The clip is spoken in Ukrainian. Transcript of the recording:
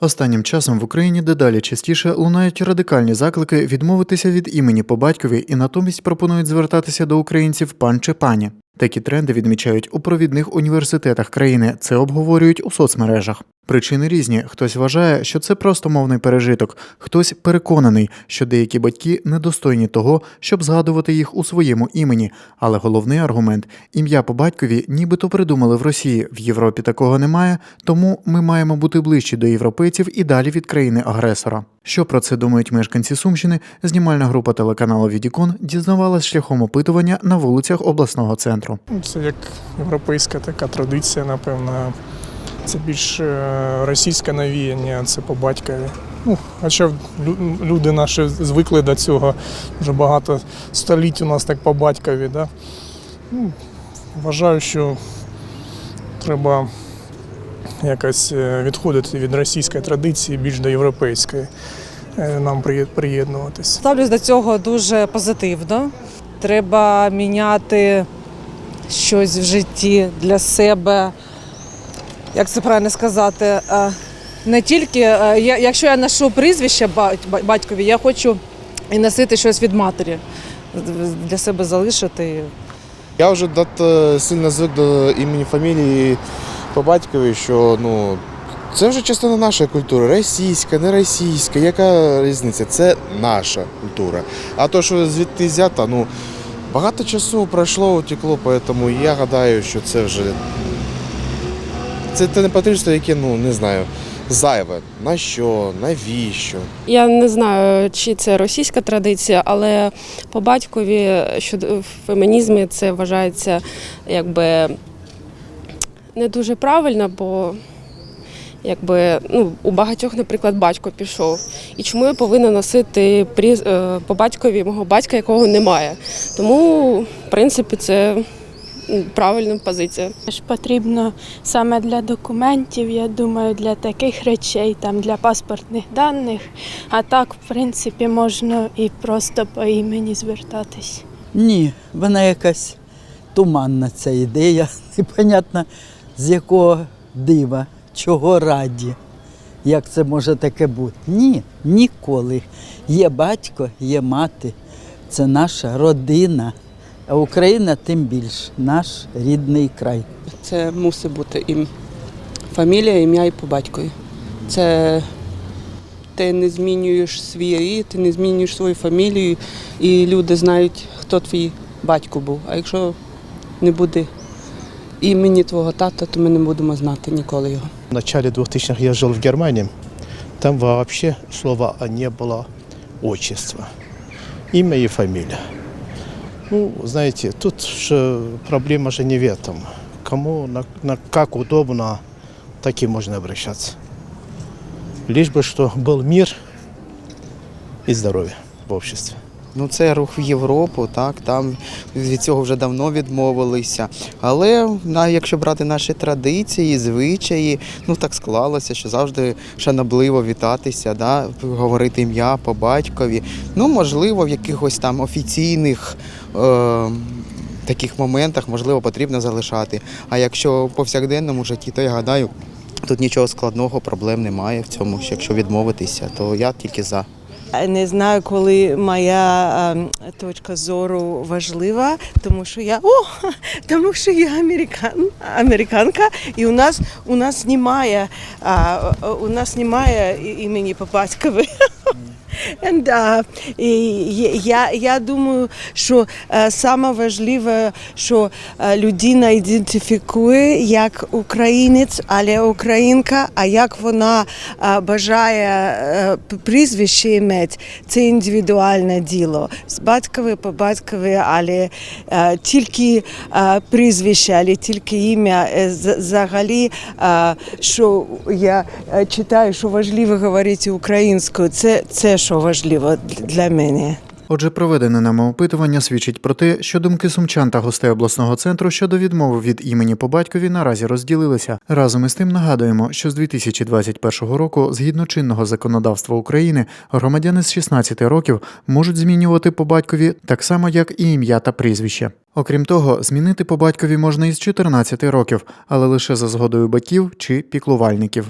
Останнім часом в Україні дедалі частіше лунають радикальні заклики відмовитися від імені по батькові і натомість пропонують звертатися до українців пан чи пані. Такі тренди відмічають у провідних університетах країни. Це обговорюють у соцмережах. Причини різні. Хтось вважає, що це просто мовний пережиток, хтось переконаний, що деякі батьки недостойні того, щоб згадувати їх у своєму імені. Але головний аргумент ім'я по батькові нібито придумали в Росії. В Європі такого немає, тому ми маємо бути ближчі до європейців і далі від країни агресора. Що про це думають мешканці Сумщини? Знімальна група телеканалу Відікон дізнавалась шляхом опитування на вулицях обласного центру. Це як європейська така традиція, напевно. Це більш е, російське навіяння, це по батькові. Ну, хоча люди наші звикли до цього. Вже багато століть у нас так по батькові. Да? Ну, вважаю, що треба якось е, відходити від російської традиції більш до європейської. е, Нам приєднуватись. Ставлюсь до цього дуже позитивно. Треба міняти щось в житті для себе. Як це правильно сказати? е, Не тільки якщо я ношу прізвище батькові, я хочу і носити щось від матері. Для себе залишити. Я вже дат- сильно звик до імені фамілії по батькові, що ну, це вже частина нашої культури. Російська, не російська, яка різниця? Це наша культура. А то, що звідти взята, ну, багато часу пройшло, утекло, тому я гадаю, що це вже. Це те непотрібство, яке, ну, не знаю, зайве. На що, навіщо? Я не знаю, чи це російська традиція, але по батькові щодо фемінізму це вважається якби не дуже правильно, бо якби ну, у багатьох, наприклад, батько пішов. І чому я повинна носити пріз- е, по батькові мого батька, якого немає? Тому, в принципі, це правильна позиція. ж потрібно саме для документів, я думаю, для таких речей, там для паспортних даних. А так, в принципі, можна і просто по імені звертатись. Ні, вона якась туманна ця ідея, непонятно з якого дива, чого раді. Як це може таке бути? Ні, ніколи. Є батько, є мати, це наша родина. А Україна тим більш наш рідний край. Це мусить бути ім... фамілія, ім'я і по батькові. Це ти не змінюєш свій рід, ти не змінюєш свою фамілію, і люди знають, хто твій батько був. А якщо не буде імені твого тата, то ми не будемо знати ніколи його. В начале 2000-х я жил в Германии. Там вообще слова не было отчества. Имя и фамилия. Ну, знаете, тут же проблема же не в этом. Кому, на, на как удобно, так и можно обращаться. Лишь бы, что был мир и здоровье в обществе. Ну, це рух в Європу, так там від цього вже давно відмовилися. Але якщо брати наші традиції, звичаї, ну так склалося, що завжди шанобливо вітатися, да, говорити ім'я по батькові. Ну, можливо, в якихось там офіційних. Е- Таких моментах можливо потрібно залишати. А якщо в повсякденному житті, то я гадаю, тут нічого складного, проблем немає в цьому. Якщо відмовитися, то я тільки за. Не знаю, коли моя точка зору важлива, тому що я о, тому що я американ, американка, і у нас у нас немає а, у нас немає імені по батькові. And, uh, і я, я думаю, що е, саме важливе, що е, людина ідентифікує як українець, але українка, а як вона е, бажає прізвище іметь, це індивідуальне діло. З батькові по батькові, але тільки прізвище, але тільки ім'я. Взагалі, що я читаю, що важливо говорити українською, це, це що важливо для мене. Отже, проведене нами опитування свідчить про те, що думки сумчан та гостей обласного центру щодо відмови від імені по батькові наразі розділилися. Разом із тим нагадуємо, що з 2021 року, згідно чинного законодавства України, громадяни з 16 років можуть змінювати по батькові так само, як і ім'я та прізвище. Окрім того, змінити по батькові можна із 14 років, але лише за згодою батьків чи піклувальників.